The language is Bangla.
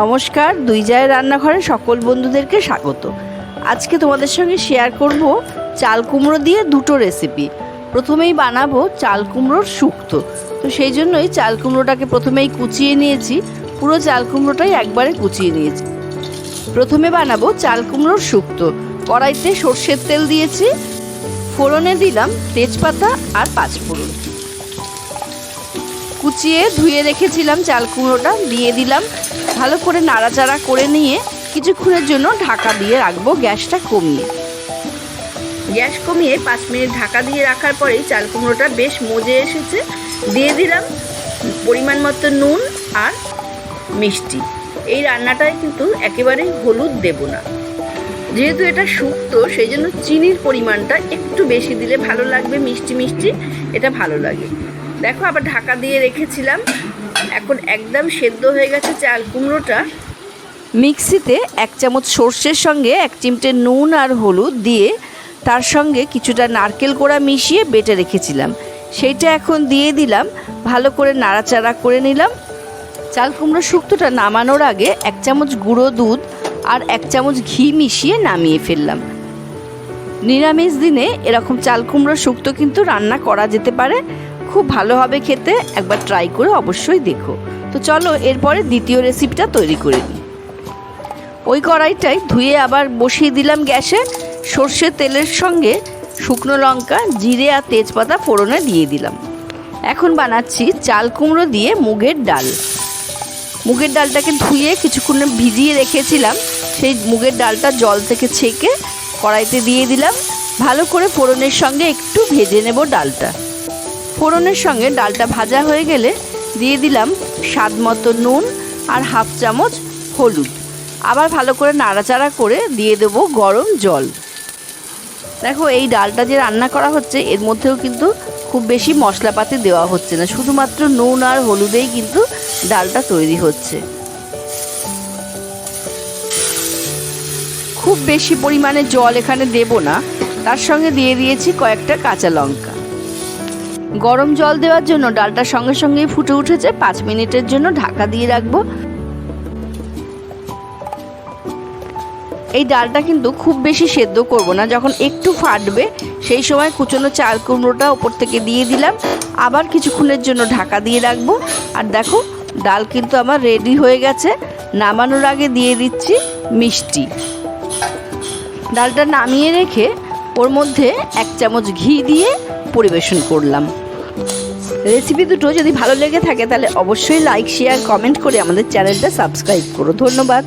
নমস্কার, দুই জায়ের রান্নাঘরে সকল বন্ধুদেরকে স্বাগত। আজকে তোমাদের সঙ্গে শেয়ার করব চাল কুমড়ো দিয়ে দুটো রেসিপি প্রথমেই বানাবো চাল কুমড়োর শুক্তো। তো সেই জন্যই চাল কুমড়োটাকে প্রথমেই কুচিয়ে নিয়েছি। পুরো চাল কুমড়োটাই একবারে কুচিয়ে নিয়েছি। প্রথমে বানাবো চাল কুমড়োর শুক্তো। কড়াইতে সর্ষের তেল দিয়েছি। ফোড়নে দিলাম তেজপাতা আর পাঁচফোড়ন। কুচিয়ে ধুয়ে রেখেছিলাম চাল কুমড়োটা। দিয়ে দিলাম ভালো করে নাড়াচাড়া করে নিয়ে কিছুক্ষণের জন্য ঢাকা দিয়ে রাখব গ্যাসটা কমিয়ে। গ্যাস কমিয়ে পাঁচ মিনিট ঢাকা দিয়ে রাখার পরেই চাল কুমড়োটা বেশ মজে এসেছে। দিয়ে দিলাম পরিমাণ মতো নুন আর মিষ্টি। এই রান্নাটায় কিন্তু একেবারেই হলুদ দেব না। যেহেতু এটা শুক্তো সেই জন্য চিনির পরিমাণটা একটু বেশি দিলে ভালো লাগবে, মিষ্টি মিষ্টি, এটা ভালো লাগে। দেখো, আবার ঢাকা দিয়ে রেখেছিলাম। এখন একদম সেদ্ধ হয়ে গেছে চাল কুমড়োটা। মিক্সিতে এক চামচ সর্ষের সঙ্গে এক চিমটে নুন আর হলুদ দিয়ে তার সঙ্গে কিছুটা নারকেল কোড়া মিশিয়ে বেটে রেখেছিলাম। সেইটা এখন দিয়ে দিলাম, ভালো করে নাড়াচাড়া করে নিলাম। চাল কুমড়ো শুক্তোটা নামানোর আগে এক চামচ গুঁড়ো দুধ আর এক চামচ ঘি মিশিয়ে নামিয়ে ফেললাম। নিরামিষ দিনে এরকম চাল কুমড়ো শুক্তো কিন্তু রান্না করা যেতে পারে। খুব ভালো হবে খেতে, একবার ট্রাই করে অবশ্যই দেখো। তো চলো, এরপরে দ্বিতীয় রেসিপিটা তৈরি করে নিই। ওই কড়াইটাই ধুয়ে আবার বসিয়ে দিলাম গ্যাসে। সর্ষের তেলের সঙ্গে শুকনো লঙ্কা, জিরে আর তেজপাতা ফোড়নে দিয়ে দিলাম। এখন বানাচ্ছি চাল কুমড়ো দিয়ে মুগের ডাল। মুগের ডালটাকে ধুয়ে কিছুক্ষণ ভিজিয়ে রেখেছিলাম। সেই মুগের ডালটা জল থেকে ছেঁকে কড়াইতে দিয়ে দিলাম। ভালো করে ফোড়নের সঙ্গে একটু ভেজে নেব ডালটা। ফোড়নের সঙ্গে ডালটা ভাজা হয়ে গেলে দিয়ে দিলাম স্বাদ মতো নুন আর হাফ চামচ হলুদ। আবার ভালো করে নাড়াচাড়া করে দিয়ে দেব গরম জল। দেখো, এই ডালটা যে রান্না করা হচ্ছে, এর মধ্যেও কিন্তু খুব বেশি মশলাপাতি দেওয়া হচ্ছে না। শুধুমাত্র নুন আর হলুদেই কিন্তু ডালটা তৈরি হচ্ছে। খুব বেশি পরিমাণে জল এখানে দেব না। তার সঙ্গে দিয়ে দিয়েছি কয়েকটা কাঁচা লঙ্কা। গরম জল দেওয়ার জন্য ডালটা সঙ্গে সঙ্গেই ফুটে উঠেছে। পাঁচ মিনিটের জন্য ঢাকা দিয়ে রাখব। এই ডালটা কিন্তু খুব বেশি সেদ্ধ করব না, যখন একটু ফাটবে, সেই সময় কুচনো চাল কুমড়োটা ওপর থেকে দিয়ে দিলাম। আবার কিছুক্ষণের জন্য ঢাকা দিয়ে রাখব। আর দেখো, ডাল কিন্তু আমার রেডি হয়ে গেছে। নামানোর আগে দিয়ে দিচ্ছি মিষ্টি। ডালটা নামিয়ে রেখে ওর মধ্যে এক চামচ ঘি দিয়ে পরিবেশন করলাম। রেসিপি দুটো যদি ভালো লেগে থাকে তাহলে অবশ্যই লাইক শেয়ার কমেন্ট করে আমাদের চ্যানেলটা সাবস্ক্রাইব করো। ধন্যবাদ।